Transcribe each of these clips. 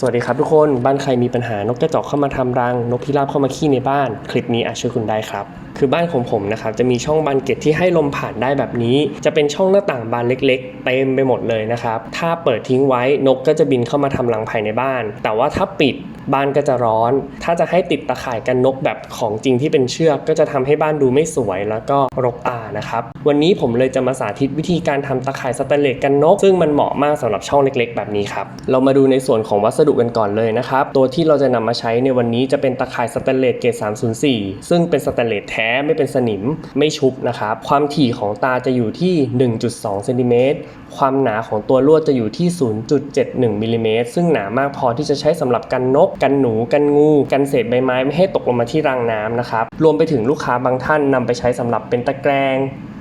สวัสดีครับทุกคนบ้านใครมีปัญหานกกระจอกเข้ามาทำรัง นกพิราบเข้ามาขี้ในบ้าน คลิปนี้อาจช่วยคุณได้ครับ คือบ้านของผมนะครับจะมีช่องบานเกล็ดที่ให้ลมผ่านได้แบบนี้ จะเป็นช่องหน้าต่างบานเล็ก ๆ เต็มไปหมดเลยนะครับถ้าเปิดทิ้งไว้นกก็จะบินเข้ามาทำรังภายในบ้าน แต่ว่าถ้าปิด บ้านก็จะร้อน ถ้าจะให้ติดตะข่ายกันนกแบบของจริงที่เป็นเชือกก็จะทำให้บ้านดูไม่สวยแล้วก็รกตานะครับ วันนี้ผมเลยจะมาสาธิตวิธีการทำตะข่ายสแตนเลสกันนก ซึ่งมันเหมาะมากสำหรับช่องเล็ก ๆ แบบนี้ครับ เรามาดูในส่วนของวัสดุกันก่อนเลยนะครับ ตัวที่เราจะนำมาใช้ในวันนี้จะเป็นตะข่ายสแตนเลสเกรด304 ซึ่งเป็นสแตนเลสแท้ไม่เป็นสนิมไม่ชุบนะครับ ความถี่ของตาจะอยู่ที่ 1.2เซนติเมตร ความหนาของตัวลวดจะอยู่ที่ 0.71มิลลิเมตรซึ่งหนามากพอที่จะใช้สำหรับกันนกกันหนูกันงูกันเศษใบไม้ไม่ให้ตกลงมาที่รางน้ำนะครับรวมไปถึงลูกค้าบางท่านนำไปใช้สำหรับเป็นตะแกรง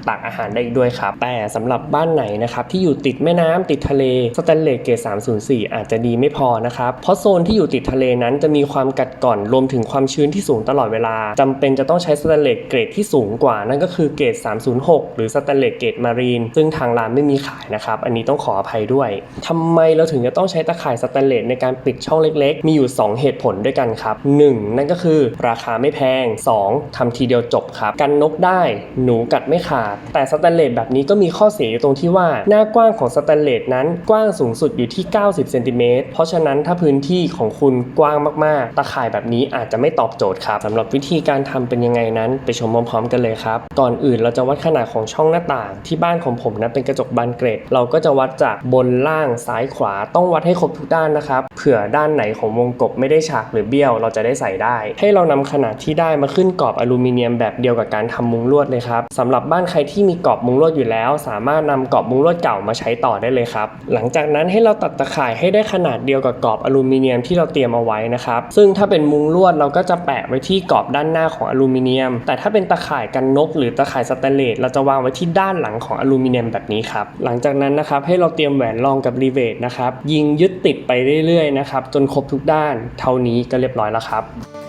ตากอาหารได้อีกด้วยครับ แต่สำหรับบ้านไหนนะครับที่อยู่ติดแม่น้ำติดทะเลสแตนเลสเกรด304 อาจจะดีไม่พอนะครับ เพราะโซนที่อยู่ติดทะเลนั้นจะมีความกัดกร่อนรวมถึงความชื้นที่สูงตลอดเวลาจำเป็นจะต้องใช้สแตนเลสเกรดที่สูงกว่านั่นก็คือเกรด306 หรือสแตนเลสเกรดมารีนซึ่งทางร้านไม่มีขายนะครับ อันนี้ต้องขออภัยด้วยทำไมเราถึงจะต้องใช้ตะข่ายสแตนเลสในการปิดช่องเล็กๆ มีอยู่ 2 เหตุผลด้วยกันครับ 1. นั่นก็คือราคาไม่แพง 2. ทำทีเดียวจบครับ กันนกได้ หนูกัดไม่ขาดแต่สแตนเลสแบบนี้ก็มีข้อเสียอยู่ตรงที่ว่าหน้ากว้างของสแตนเลสนั้นกว้างสูงสุดอยู่ที่ 90 เซนติเมตร เพราะฉะนั้นถ้าพื้นที่ของคุณกว้างมากๆ ตะข่ายแบบนี้อาจจะไม่ตอบโจทย์ครับสำหรับวิธีการทำเป็นยังไงนั้น ไปชมพร้อมๆกันเลยครับ ก่อนอื่นเราจะวัดขนาดของช่องหน้าต่าง ที่บ้านของผมนะเป็นกระจกบานเกรด เราก็จะวัดจากบนล่างซ้ายขวาต้องวัดให้ครบทุกด้านนะครับ เผื่อด้านไหนของวงกบไม่ได้ฉากหรือเบี้ยว เราจะได้ใส่ได้ ให้เรานำขนาดที่ได้มาขึ้นกรอบอลูมิเนียมแบบเดียวกับการทำมุ้งลวดเลยครับสำหรับบ้านใครที่มีกรอบมุ้งลวดอยู่แล้ว สามารถนำกรอบมุ้งลวดเก่ามาใช้ต่อได้เลยครับ หลังจากนั้นให้เราตัดตะข่ายให้ได้ขนาดเดียวกับกรอบอลูมิเนียมที่เราเตรียมเอาไว้นะครับ ซึ่งถ้าเป็นมุ้งลวดเราก็จะแปะไว้ที่กรอบด้านหน้าของอลูมิเนียม แต่ถ้าเป็นตะข่ายกันนก หรือตะข่ายสแตนเลสเราจะวางไว้ที่ด้านหลังของอลูมิเนียมแบบนี้ครับ หลังจากนั้นนะครับให้เราเตรียมแหวนรองกับรีเวทนะครับ ยิงยึดติดไปเรื่อยๆนะครับจนครบทุกด้าน เท่านี้ก็เรียบร้อยแล้วครับ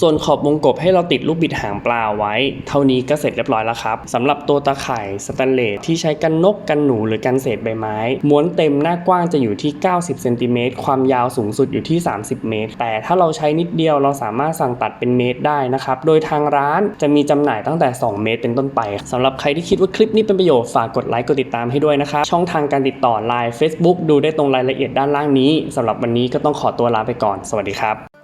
ส่วนขอบวงกบให้เราติดลูกบิดหางปลาไว้ เท่านี้ก็เสร็จเรียบร้อยแล้วครับสำหรับตัวตาข่ายสแตนเลสที่ใช้กันนกกันหนูหรือกันเศษใบไม้ ม้วนเต็มหน้ากว้างจะอยู่ที่ 90เซนติเมตรความยาวสูงสุดอยู่ที่ 30 เมตร แต่ถ้าเราใช้นิดเดียวเราสามารถสั่งตัดเป็นเมตรได้นะครับ โดยทางร้านจะมีจำหน่ายตั้งแต่ 2 เมตรเป็นต้นไปสำหรับใครที่คิดว่าคลิปนี้เป็นประโยชน์ฝากกดไลค์กดติดตามให้ด้วยนะครับช่องทางการติดต่อ Line Facebook ดูได้ตรงรายละเอียดด้านล่างนี้สำหรับวันนี้ก็ต้องขอตัวลาไปก่อน สวัสดีครับ